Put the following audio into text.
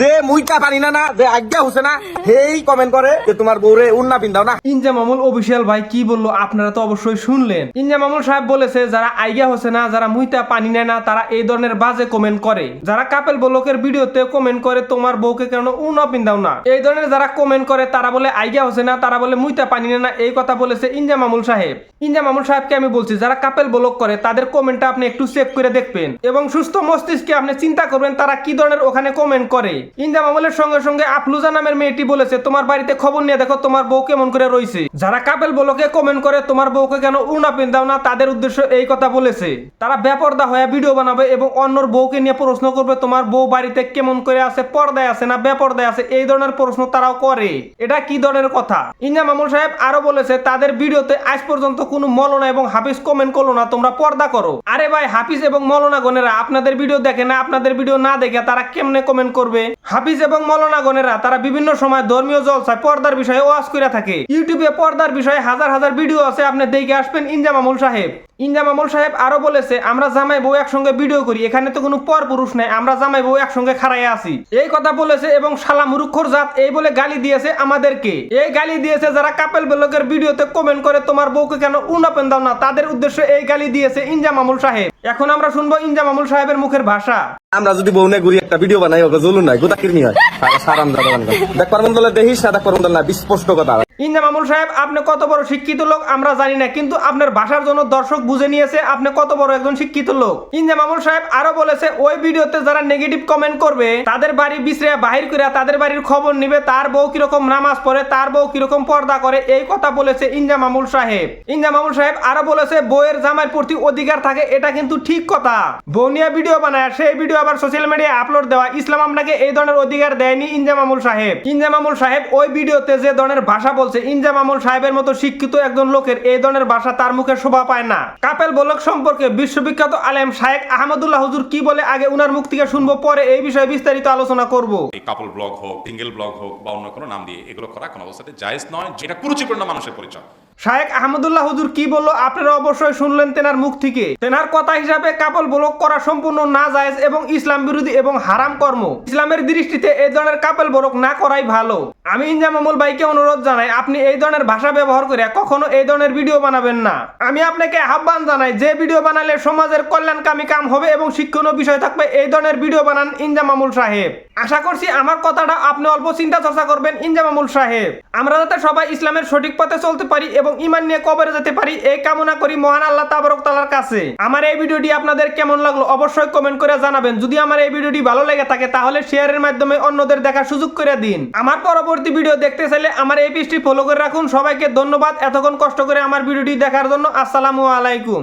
যে মুইটা পানি না না, যে আজ্ঞা হচ্ছে না, সেই কমেন্ট করে যে তোমার বউরে উন্না পিন্দাও না। ইনজা মামুল অফিসিয়াল ভাই কি বলল আপনারা তো অবশ্যই শুনলেন। ইনজা মামুল সাহেব বলেছে, যারা আইগা হচ্ছে না, যারা মুইতা পানি নেয় না, তারা এই ধরনের বাজে কমেন্ট করে। যারা কাপেল বলকের ভিডিওতে কমেন্ট করে, তোমার বউকে কেন উনা পিন্দাও না? এই ধরনের যারা কমেন্ট করে, তারা বলে আইগা হচ্ছে না, তারা বলে মুইতা পানি নেয় না, এই কথা বলেছে ইনজা মামুল সাহেব। ইনজা মামুল সাহেবকে আমি বলছি, যারা কাপেল বলক করে, তাদের কমেন্টটা আপনি একটু চেক করে দেখবেন। এবং সুস্থ মস্তিষ্কে আপনি চিন্তা করবেন, তারা কি ধরনের ওখানে কমেন্ট করে। ইনজা মামুলের সঙ্গে সঙ্গে আফলুজা নামের মেয়েটি বলেছে, তোমার বাড়িতে খবর নিয়ে দেখো তোমার বউ কেমন করে রয়েছে যারা কাপেল বলকে কমেন্ট করে, তোমার বউকে কেন উনা পিন্দাও না, তাদের উদ্দেশ্য এই কথা বলেছে। তারা বেপর্দা হয়ে ভিডিও বানাবে এবং অন্যর বউকে নিয়ে প্রশ্ন করবে, তোমার বউ বাড়িতে কেমন করে আছে, পর্দায় আছে না বেপর্দায় আছে? এই ধরনের প্রশ্ন তারাও করে। এটা কি ধরনের কথা? ইনজা মামুল সাহেব আরও বলেছে, তাদের ভিডিওতে আজ পর্যন্ত কোনো মলনা এবং হাফিজ কমেন্ট করল না, তোমরা পর্দা করো। আরে ভাই, হাফিজ এবং মলনা গনেরা আপনাদের ভিডিও দেখে না, আপনাদের ভিডিও না দেখে তারা কেমনে কমেন্ট করবে? হাফিজ এবং মলনা গনেরা তারা বিভিন্ন সময় ধর্মীয় জলসায় পর্দার বিষয়ে ওয়াজ করে থাকে। ইউটিউবে পর্দার বিষয়ে হাজার হাজার ভিডিও আছে, আপনি দেখে আসবেন ইনজামামুল সাহেব। ইনজামামুল সাহেব আরও বলেছে, আমরা জামাই বউ একসঙ্গে ভিডিও করি, এখানে তো কোনো পর পুরুষ নাই, আমরা জামাই বউ একসঙ্গে খাড়াইয়া আছি। এই কথা বলেছে এবং শালা মুরুক্ষর জাত এই বলে গালি দিয়েছে আমাদেরকে। এই গালি দিয়েছে যারা কাপেল বেলকের ভিডিওতে কমেন্ট করে, তোমার বউকে কেন উনাপেন দাও না? তাদের উদ্দেশ্যে এই গালি দিয়েছে ইনজামামুল সাহেব। এখন আমরা শুনব ইনজাম আমুল সাহেবের মুখের ভাষা। আমরা যদি বউনে ঘুরি একটা ভিডিও বানাই, ওকে জুলুন নাই গোটা কিরমি হয়? সারাম দাদা দেখ পারবন দলে দেখিস না দেখ বিস্পষ্ট কথা। ইন্দা মামুল সাহেব, আপনি কত বড় শিক্ষিত লোক আমরা জানি না, কিন্তু আপনার ভাষার জন্য দর্শক বুঝে নিয়েছে আপনি কত বড় একজন শিক্ষিত লোক। ইন্দা মামুল সাহেব আরও বলেছে, ওই ভিডিওতে যারা নেগেটিভ কমেন্ট করবে, তাদের বাড়ি বিশ্রে বাহির করে তাদের বাড়ির খবর নিবে, তার বউ কীরকম নামাজ পড়ে, তার বউ কীরকম পর্দা করে, এই কথা বলেছে ইন্দা মামুল সাহেব। ইন্দা মামুল সাহেব আরও বলেছে, বউয়ের জামাইয়ের প্রতি অধিকার থাকে, এটা কিন্তু ঠিক কথা। বনিয়া ভিডিও বানায়, সেই ভিডিও আবার সোশ্যাল মিডিয়ায় আপলোড দেওয়া। ইসলাম আপনাকে এই ধরনের অধিকার দেয়নি ইনজা মামুল সাহেব। ইনজা মামুল সাহেব ওই ভিডিওতে যে ধরনের ভাষা বলছে ইনজা মামুল সাহেবের মতো শিক্ষিত একজন লোকের এই ধরনের ভাষা তার মুখে শোভা পায় না। কাপেল বলক সম্পর্কে বিশ্ববিখ্যাত আলেম শায়েক আহমদুল্লাহ হুজুর কি বলে আগে উনার মুখ থেকে শুনব পরে এই বিষয়ে বিস্তারিত আলোচনা করব। এই কাপল ব্লগ হোক সিঙ্গেল ব্লগ হোক বা অন্য কোনো নাম দিয়ে এগুলো করা কোনো অবস্থাতে জায়েজ নয় যেটা কুরুচিপূর্ণ মানুষের পরিচয়। শায়েক আহমদুল্লাহ হুজুর কি বলল আপনারা অবশ্যই শুনলেন তেনার মুখ থেকে। তেনার কথা হিসাবে কাপল ব্লক করা সম্পূর্ণ না জায়েজ এবং ইসলাম বিরোধী এবং হারাম কর্ম। ইসলামের দৃষ্টিতে এই ধরনের কাপল ব্লক না করাই ভালো। আমি ইনজামামুল ভাইকে অনুরোধ জানাই, আপনি এই ধরনের ভাষা ব্যবহার করে কখনো এই ধরনের ভিডিও বানাবেন না। আমি আপনাকে আহ্বান জানাই, যে ভিডিও বানালে সমাজের কল্যাণকামী কাম হবে এবং শিক্ষণীয় বিষয় থাকবে, এই ধরনের ভিডিও বানান ইনজামামুল সাহেব। আশা করছি আমার কথাটা আপনি অল্প চিন্তা চর্চা করবেন ইনজামামুল সাহেব। আমরা যাতে সবাই ইসলামের সঠিক পথে চলতে পারি এবং ইমান নিয়ে কবরে যেতে পারি, এই কামনা করি মহান আল্লাহ তাবারক তালার কাছে। আমার এই ভিডিওটি আপনাদের কেমন লাগল অবশ্যই কমেন্ট করে জানাবেন। যদি আমার এই ভিডিওটি ভালো লেগে থাকে, তাহলে শেয়ারের মাধ্যমে অন্যদের দেখার সুযোগ করে দিন। আমার পরবর্তী ভিডিও দেখতে চাইলে আমার এই পেজটি ফলো করে রাখুন। সবাইকে ধন্যবাদ। এতক্ষণ কষ্ট করে আমার ভিডিওটি দেখার জন্য আসসালামু আলাইকুম।